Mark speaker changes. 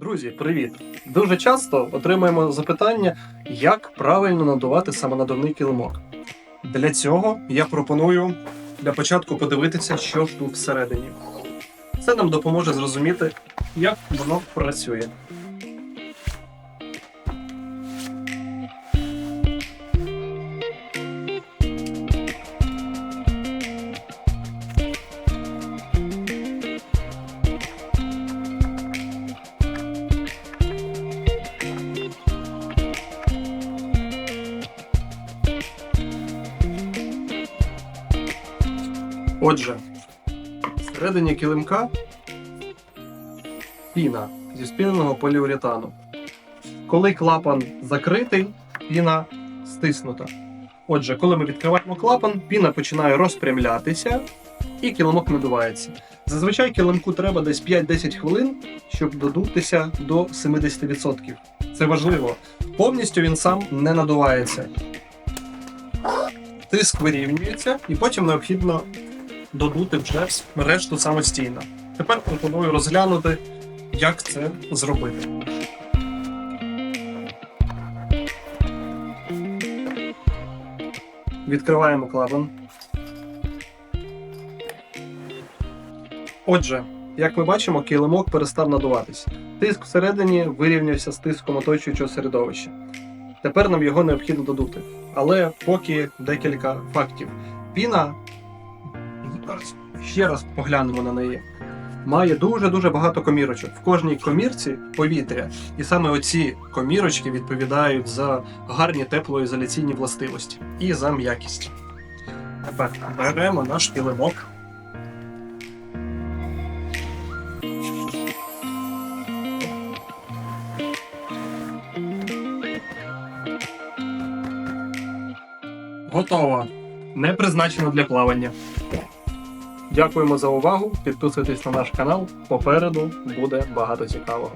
Speaker 1: Друзі, привіт! Дуже часто отримуємо запитання, як правильно надувати самонадувний килимок. Для цього я пропоную для початку подивитися, що ж тут всередині. Це нам допоможе зрозуміти, як воно працює. Отже, всередині килимка піна зі спіненого поліуретану. Коли клапан закритий, піна стиснута. Отже, коли ми відкриваємо клапан, піна починає розпрямлятися і килимок надувається. Зазвичай килимку треба десь 5-10 хвилин, щоб додутися до 70%. Це важливо. Повністю він сам не надувається. Тиск вирівнюється, і потім необхідно додути вже решту самостійно. Тепер пропоную розглянути, як це зробити. Відкриваємо клапан. Отже, як ми бачимо, килимок перестав надуватись. Тиск всередині вирівнявся з тиском оточуючого середовища. Тепер нам його необхідно додути. Але поки декілька фактів. Піна Зараз ще раз поглянемо на неї. Має дуже-дуже багато комірочок. В кожній комірці повітря. І саме оці комірочки відповідають за гарні теплоізоляційні властивості і за м'якість. Тепер беремо наш килимок. Готово. Не призначено для плавання. Дякуємо за увагу. Підписуйтесь на наш канал. Попереду буде багато цікавого.